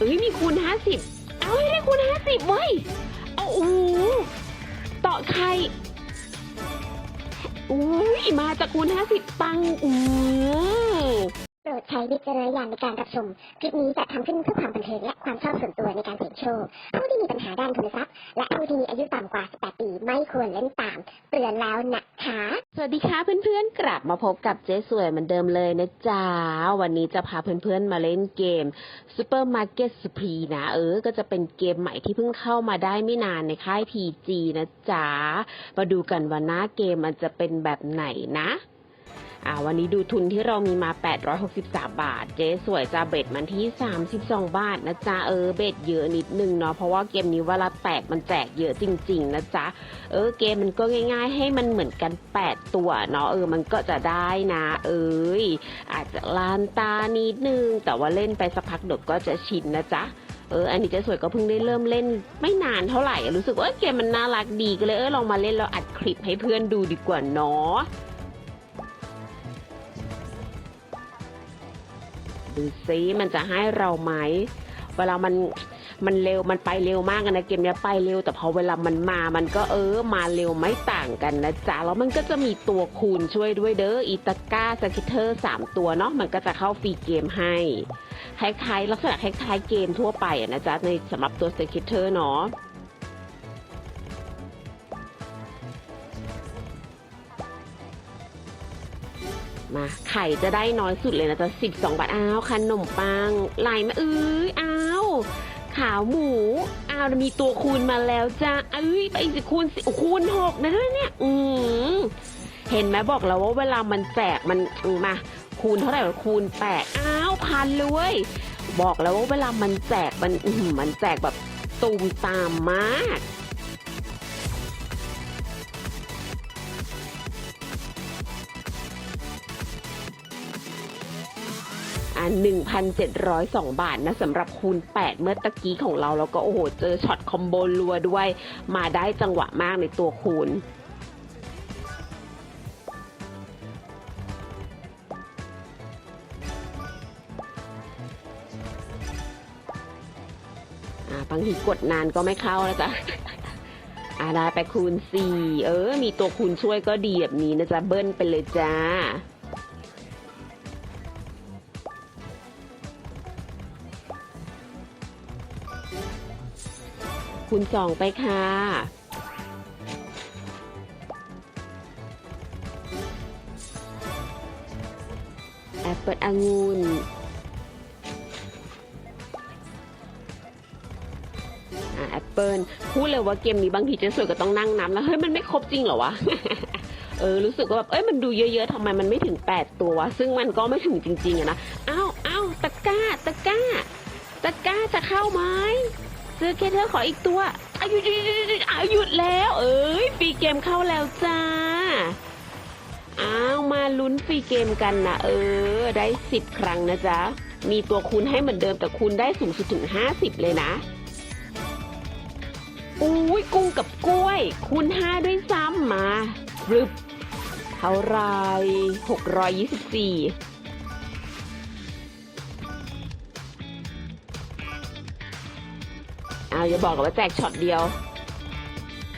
เอ้ยมีคูณห้าสิบเอาให้ได้คูณห้าสิบเว้ยเอาโอ้ต่อใครอุ้ยมาจากคูณห้าสิบปังอู้ โปรดใช้วิจารณญาณในการรับชม คลิปนี้จะทำขึ้นเพื่อความบันเทิงและความชอบส่วนตัวในการเสี่ยงโชค ผู้ที่มีปัญหาด้านทุนทรัพย์ และผู้ที่มีอายุต่ำกว่า 18 ปีไม่ควรเล่นตาม เตือนแล้วนะคะ สวัสดีค่ะเพื่อนๆ กลับมาพบกับเจ๊สวยเหมือนเดิมเลยนะจ๊ะ วันนี้จะพาเพื่อนๆมาเล่นเกม Supermarket Spree นะเออ ก็จะเป็นเกมใหม่ที่เพิ่งเข้ามาได้ไม่นานในค่าย PG นะจ๊ะ มาดูกันว่าหน้าเกมมันจะเป็นแบบไหนนะ อ่าวันนี้ดูทุนที่เรามีมา 863 บาท เจ๊สวยจะเบ็ดมันที่ 32 บาทนะจ๊ะเออเบ็ดเยอะนิดนึงเนาะเพราะว่าเกมนี้เวลาแตกมันแจกเยอะจริง ๆ นะจ๊ะเออเกมมันก็ง่าย ๆ ให้มันเหมือนกัน 8 ตัวเนาะเออมันก็จะได้นะ เอ้ยอาจจะลานตานิดนึง แต่ว่าเล่นไปสักพักเดี๋ยวก็จะชินนะจ๊ะเออ อันนี้เจ๊สวยก็เพิ่งได้เริ่มเล่นไม่นานเท่าไหร่ รู้สึกว่าเอ้ยเกมมันน่ารักดีก็เลยเออลองมาเล่นแล้วอัดคลิปให้เพื่อนดูดีกว่าเนาะ ดูซิมันจะให้เราไหมเวลามันมันเร็วมันไปเร็วมากนะเกมเนี้ยไปเร็ว แต่พอเวลามันมามันก็เออมาเร็วไม่ต่างกันนะจ๊ะแล้วมันก็จะมีตัวคูณช่วยด้วยเด้ออีตาก้าสกิเทอร์สามตัวเนาะมันก็จะเข้าฟรีเกมให้คล้ายๆลักษณะคล้ายๆเกมทั่วไปนะจ๊ะในสำหรับตัวสกิเทอร์เนาะ มา ไข่จะได้น้อยสุดเลยนะจ๊ะสิบสองบาทอ้าวขนมปังไหลมาเอ้ยอ้าวขาวหมูอ้าวมีตัวคูณมาแล้วจ้าเอ้ยไปสิคูณสิคูณหกนะเนี่ย อืมเห็นไหมบอกแล้วว่าเวลามันแจกมันมาคูณเท่าไหร่คูณแปดอ้าวพันเลยเว้ยบอกแล้วว่าเวลามันแจกมันมันแจกแบบตูมตามมาก อ่า1,702 บาทนะสำหรับคูณ 8 เมื่อตะกี้ของเราแล้วก็โอ้โห เจอช็อตคอมโบรัวด้วย มาได้จังหวะมากในตัวคูณบางทีกดนานก็ไม่เข้าแล้วจ้ะอาได้ไปคูณ 4 เออ มีตัวคูณช่วยก็ดีแบบนี้นะจ๊ะ เบิ้ลไปเลยจ้า คูณสองไปค่ะ แอปเปิลองุ่นแอปเปิลพูดเลยว่าเกมนี้บางทีเจะสวยก็ต้องนั่งน้ำแล้ว เฮ้ย มันไม่ครบจริงเหรอวะ เออ รู้สึกว่าแบบ เอ้ย มันดูเยอะๆทำไมมันไม่ถึง 8 ตัววะ ซึ่งมันก็ไม่ถึงจริงๆอะนะ อ้าวอ้าวตะก้า ตะก้า ตะก้าจะเข้าไหม ซื้อเคเทอขออีกตัวอายุดหยุดอะหยุดแล้ว เอ้ยฟรีเกมเข้าแล้วจ้า อ้าวมาลุ้นฟรีเกมกันนะเออ ได้สิบครั้งนะจ๊ะ มีตัวคูณให้เหมือนเดิมแต่คูณได้สูงสุดถึงห้าสิบเลยนะอุ้ยกุ้งกับกล้วย คูณห้าด้วยซ้ำมารึบเท่าไรหกร้อยยี่สิบสี่ อาอย่าบอกว่าแจกช็อตเดียว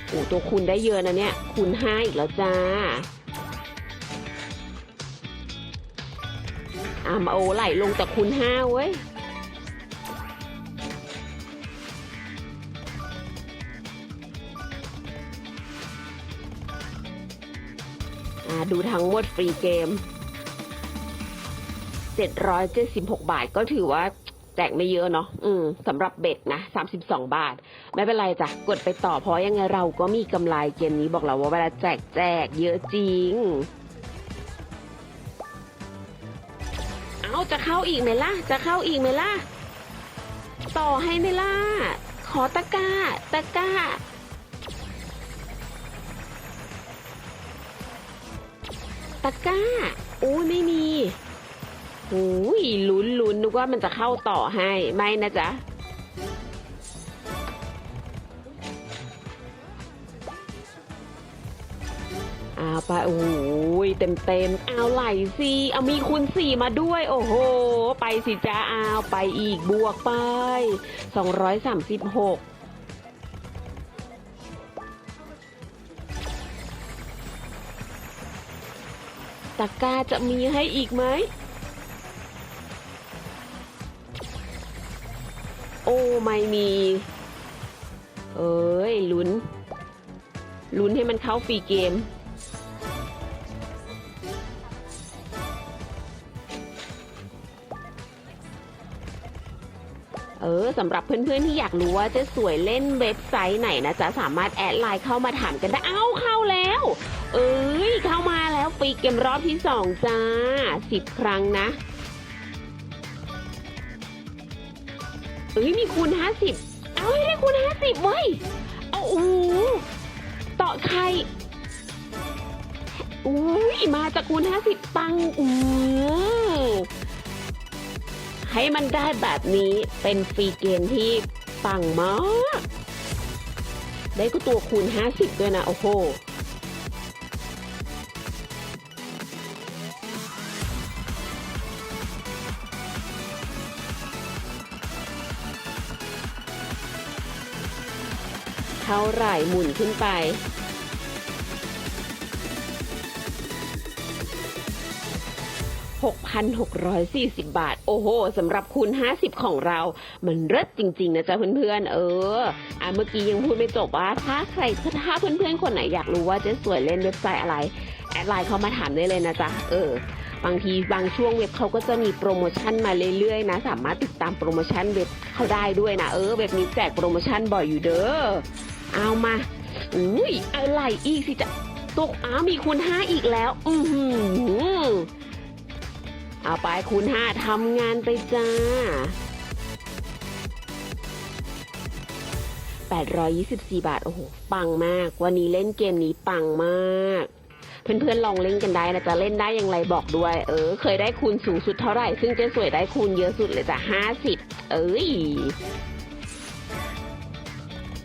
โอ้ตัวคูณได้เยอะนะเนี่ยคูณห้าอีกแล้วจ้าอามาโอไหลลงแต่คูณห้าเว้ยอ่าดูทั้งหมดฟรีเกม 776 บาทก็ถือว่า แจกไม่เยอะเนาะอืมสำหรับเบ็ดนะ32บสองบาท ไม่เป็นไรจ้ะ กดไปต่อเพราะยังไงเราก็มีกำไรเกมนี้บอกเราว่าเวลาแจกแจกเยอะจริง เอาจะเข้าอีกไหมล่ะ จะเข้าอีกไหมล่ะ ต่อให้ไหมล่ะ ขอตะก้า ตะก้าตะก้าโอ้ยไม่มี โอ้ยลุ้นลุ้นนึกว่ามันจะเข้าต่อให้ไม่นะจ๊ะ เอาไปโอ้โหเต็มเต็มเอาไหลสิเอามีคูณสี่มาด้วย โอ้โห ไปสิจ้าเอาไปอีกบวกไปสองร้อยสามสิบหกตะกร้าจะมีให้อีกไหม อ้ไม่มี เอ้ยลุ้น ลุ้นให้มันเข้าฟรีเกม เออสำหรับเพื่อนๆที่อยากรู้ว่าเจะสวยเล่นเว็บไซต์ไหนนะจ๊ะ สามารถแอดไลน์เข้ามาถามกันได้ เอ้าเข้าแล้ว เอ้ยเข้ามาแล้วฟรีเกมรอบที่สองจ้าสิบครั้งนะ เอ้ยมีคูณห้าสิบเอาให้ได้คูณห้าสิบเว้ยเอาโอ้ต่อใครอุ้ยมาจากคูณห้าสิบปังอือให้มันได้แบบนี้เป็นฟรีเกมที่ปังมาก ได้ก็ตัวคูณห้าสิบด้วยนะ โอ้โห เท่าไหร่หมุนขึ้นไป 6,640 บาท โอ้โหสำหรับคูณ 50 ของเรา มันเลิศจริง ๆ นะจ๊ะเพื่อนๆ เออ อะเมื่อกี้ยังพูดไม่จบว่า ถ้าใครถ้าเพื่อนๆ คนไหนอยากรู้ว่าเจ๊สวยเล่นเว็บไซต์อะไร แอดไลน์เข้ามาถามได้เลยนะจ๊ะ เออบางทีบางช่วงเว็บเขาก็จะมีโปรโมชั่นมาเรื่อยๆนะ สามารถติดตามโปรโมชั่นเว็บเขาได้ด้วยนะ เออเว็บนี้แจกโปรโมชั่นบ่อยอยู่เด้อ เอามาอุ้ยอะไรอีกสิจะตกอ้าวมีคูณห้าอีกแล้ว อือหือเอาไปคูณห้าทำงานไปจ้า 824 บาท โอ้โห ปังมาก วันนี้เล่นเกมนี้ปังมาก เพื่อนๆลองเล่นกันได้นะจะเล่นได้อย่างไรบอกด้วย เออ เคยได้คูณสูงสุดเท่าไหร่ ซึ่งเจ๊สวยได้คูณเยอะสุดเลยจ้ะ50 เอ้ย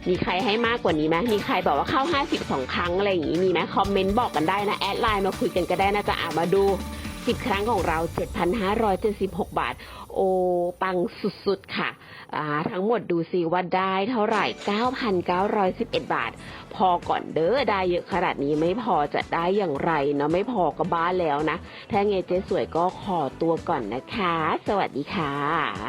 มีใครให้มากกว่านี้ไหมมีใครบอกว่าเข้า 52 ครั้งอะไรอย่างนี้มีไหมคอมเมนต์บอกกันได้นะแอดไลน์มาคุยกันก็ได้นะจะอ่ามาดู 10 ครั้งของเรา 7,576 บาท โอ้ปังสุดๆ ค่ะอ่าทั้งหมดดูสิว่าได้เท่าไหร่ 9,911 บาท พอก่อนเด้อได้เยอะขนาดนี้ไม่พอจะได้อย่างไรเนาะไม่พอก็บ้าแล้วนะ ถ้าไงเจ๊สวยก็ขอตัวก่อนนะคะ สวัสดีค่ะ